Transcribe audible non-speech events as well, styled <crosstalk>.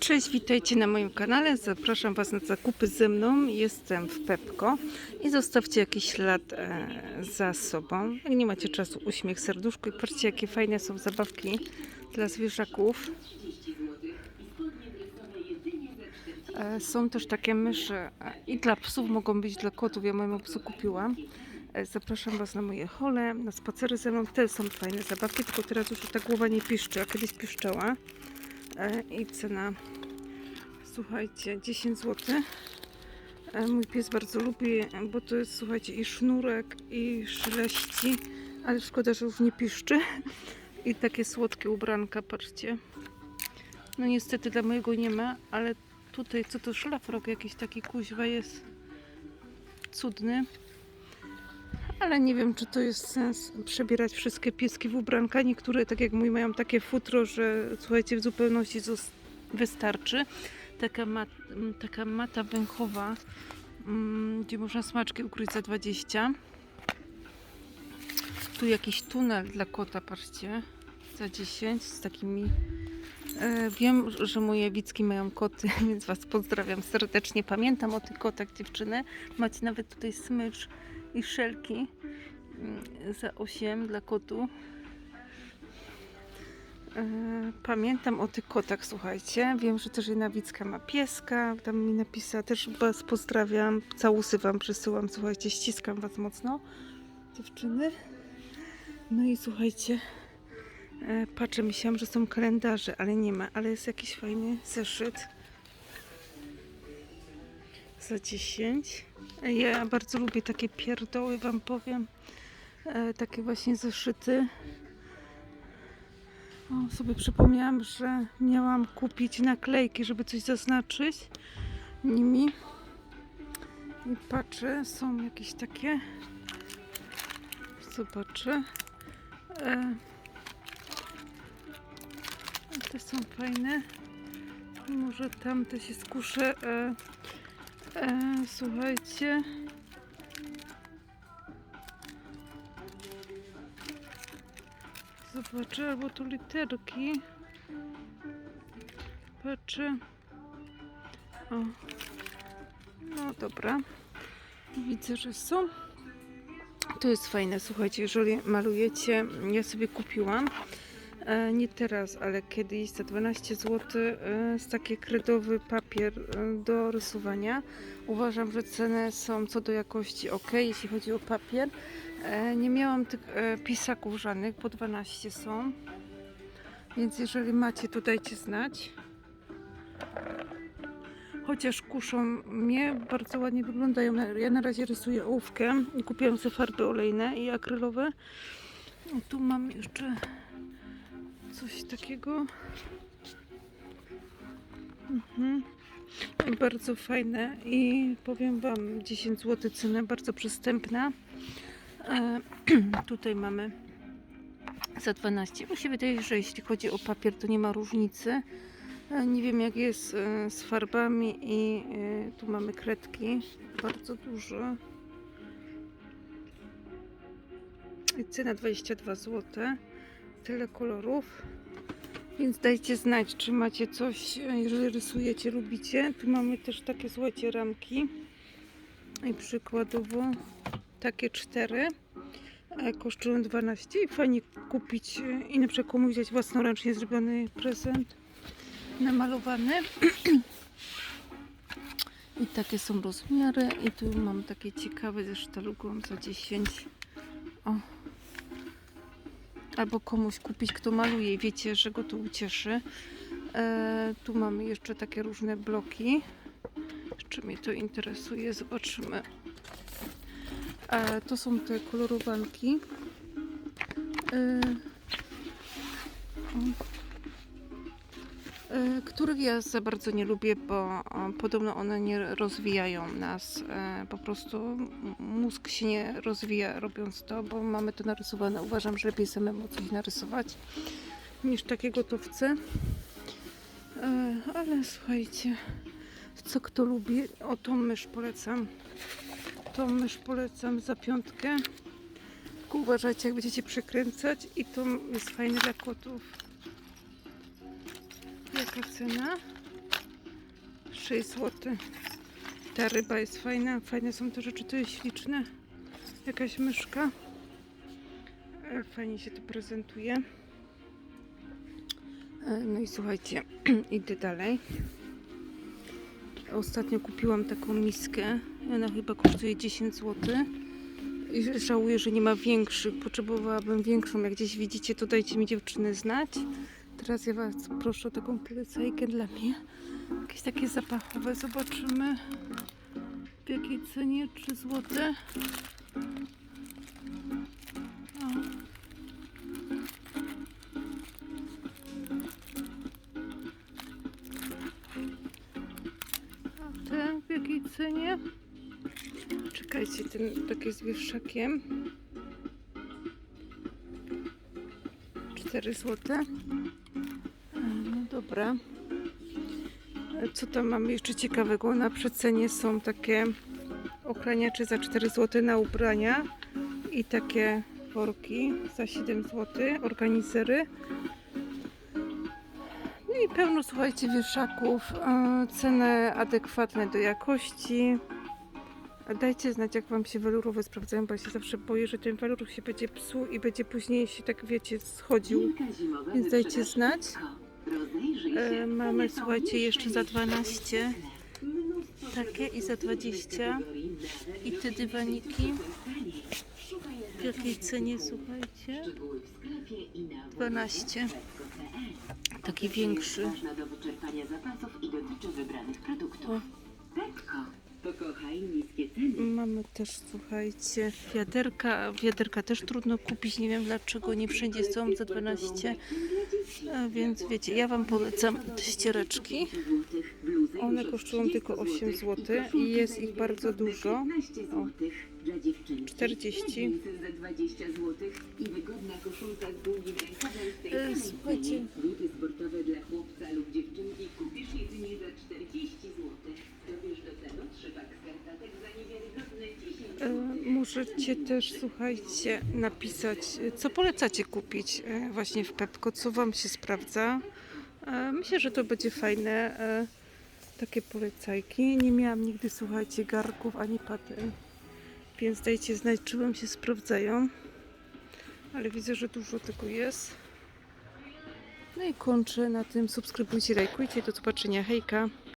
Cześć, witajcie na moim kanale. Zapraszam Was na zakupy ze mną. Jestem w Pepko i zostawcie jakiś ślad e, za sobą. Jak nie macie czasu, uśmiech, serduszko i patrzcie, jakie fajne są zabawki dla zwierzaków. E, są też takie myszy e, i dla psów, mogą być dla kotów. Ja mojemu psu kupiłam. E, Zapraszam Was na moje hole, na spacery ze mną. Te są fajne zabawki, tylko teraz już ta głowa nie piszczy, a kiedyś piszczała. E, i cena słuchajcie 10 zł mój pies bardzo lubi bo to jest słuchajcie i sznurek i szeleści ale szkoda, że już nie piszczy. I takie słodkie ubranka patrzcie. No niestety dla mojego nie ma ale tutaj co to szlafrok jakiś taki kuźwa jest. Cudny ale nie wiem, czy to jest sens przebierać wszystkie pieski w ubranka. Niektóre, tak jak mój, mają takie futro, że słuchajcie, w zupełności wystarczy. Taka, taka mata węchowa, mm, gdzie można smaczki ukryć za 20. Tu jakiś tunel dla kota, patrzcie, za 10 z takimi. E, wiem, że moje wicki mają koty, <laughs> więc Was pozdrawiam serdecznie. Pamiętam o tych kotach, dziewczyny. Macie nawet tutaj smycz i szelki mm, za 8 dla kotu. E, Pamiętam o tych kotach, słuchajcie. Wiem, że też jedna Wicka ma pieska. Tam mi napisała, też Was pozdrawiam. Całusy Wam przesyłam, słuchajcie. Ściskam Was mocno, dziewczyny. No i słuchajcie, e, patrzę, myślałam, że są kalendarze, ale nie ma. Ale jest jakiś fajny zeszyt za 10. E, Ja bardzo lubię takie pierdoły, Wam powiem. E, takie właśnie zeszyty. O, sobie przypomniałam, że miałam kupić naklejki, żeby coś zaznaczyć nimi. I patrzę, są jakieś takie. Zobaczę. E, te są fajne. Może tamte się skuszę. E, e, słuchajcie. Zobaczę, albo tu literki. Patrzę. O. No dobra. Widzę, że są. To jest fajne, słuchajcie, jeżeli malujecie, ja sobie kupiłam, nie teraz, ale kiedyś za 12 zł e, z taki kredowy papier e, do rysowania. Uważam, że ceny są co do jakości ok, jeśli chodzi o papier. E, Nie miałam tych e, pisaków żadnych, po 12 są. Więc jeżeli macie, to dajcie znać. Chociaż kuszą mnie, bardzo ładnie wyglądają. Ja na razie rysuję ołówkiem i kupiłam sobie farby olejne i akrylowe. Tu mam jeszcze coś takiego. Mhm. I Bardzo fajne i powiem Wam 10 zł cenę, bardzo przystępna. E, <clears throat> tutaj mamy za 12. Mi się wydaje, że jeśli chodzi o papier, to nie ma różnicy. E, Nie wiem jak jest e, z farbami i e, tu mamy kredki, bardzo dużo. I cena 22 zł. Tyle kolorów. Więc dajcie znać, czy macie coś, jeżeli rysujecie, lubicie. Tu mamy też takie, słuchajcie, ramki. I przykładowo takie cztery kosztują 12 i fajnie kupić i na przykład komuś dać własnoręcznie zrobiony prezent namalowany <clears throat> i takie są rozmiary i tu mam takie ciekawe ze sztalugą za 10 o. albo komuś kupić kto maluje i wiecie, że go to ucieszy. E, tu mamy jeszcze takie różne bloki. Jeszcze mnie to interesuje, zobaczymy. E, to są te kolorowanki. E, których ja za bardzo nie lubię, bo podobno one nie rozwijają nas. E, Po prostu mózg się nie rozwija robiąc to, bo mamy to narysowane. Uważam, że lepiej samemu coś narysować niż takie gotowce. E, Ale słuchajcie, co kto lubi, o tą mysz polecam. Tą mysz polecam za piątkę. Uważajcie, jak będziecie przekręcać i to jest fajne dla kotów. Jaka cena? 6 zł. Ta ryba jest fajna. Fajne są te rzeczy, to jest śliczne. Jakaś myszka. E, Fajnie się to prezentuje. E, No i słuchajcie, <clears throat> idę dalej. Ostatnio kupiłam taką miskę. Ona chyba kosztuje 10 zł. I żałuję, że nie ma większych. Potrzebowałabym większą. Jak gdzieś widzicie, to dajcie mi dziewczyny znać. Teraz ja Was proszę o taką polecajkę dla mnie. Jakieś takie zapachowe. Zobaczymy w jakiej cenie. 3 zł. O. A te w jakiej cenie? Czekajcie, ten taki z wieszakiem. 4 zł. Dobra. Co tam mamy jeszcze ciekawego? Na przecenie są takie ochraniacze za 4 zł na ubrania i takie worki za 7 zł, organizery. No i pełno, słuchajcie, wieszaków. Ceny adekwatne do jakości. Dajcie znać, jak Wam się welurowe sprawdzają, bo ja się zawsze boję, że ten welur się będzie psuł i będzie później się, tak wiecie, schodził. Więc dajcie znać. E, mamy, słuchajcie, jeszcze za 12 takie i za 20. I te dywaniki. W jakiej cenie, słuchajcie? 12. Taki większy. Ważna do wyczerpania zapasów i dotyczy wybranych produktów. Petko. Mamy też, słuchajcie, wiaderka. Wiaderka też trudno kupić, nie wiem dlaczego, nie wszędzie są za 12. A więc wiecie, ja Wam polecam te ściereczki. One kosztują tylko 8 zł i jest ich bardzo dużo. O, 40. za 20 zł i wygodna koszulka z długim rękawem w tej E, słuchajcie. Buty sportowe dla chłopca lub dziewczynki kupisz jedynie za 40 zł. Dobierz do celu trzypak skarpetek za niewiarygodne 10 E, zł. Możecie też, słuchajcie, napisać, co polecacie kupić e, właśnie w Pepko, co Wam się sprawdza. E, Myślę, że to będzie fajne, e, takie polecajki. Nie miałam nigdy, słuchajcie, garków ani paten, więc dajcie znać, czy Wam się sprawdzają. Ale widzę, że dużo tego jest. No i kończę na tym. Subskrybujcie, lajkujcie. Do zobaczenia. Hejka.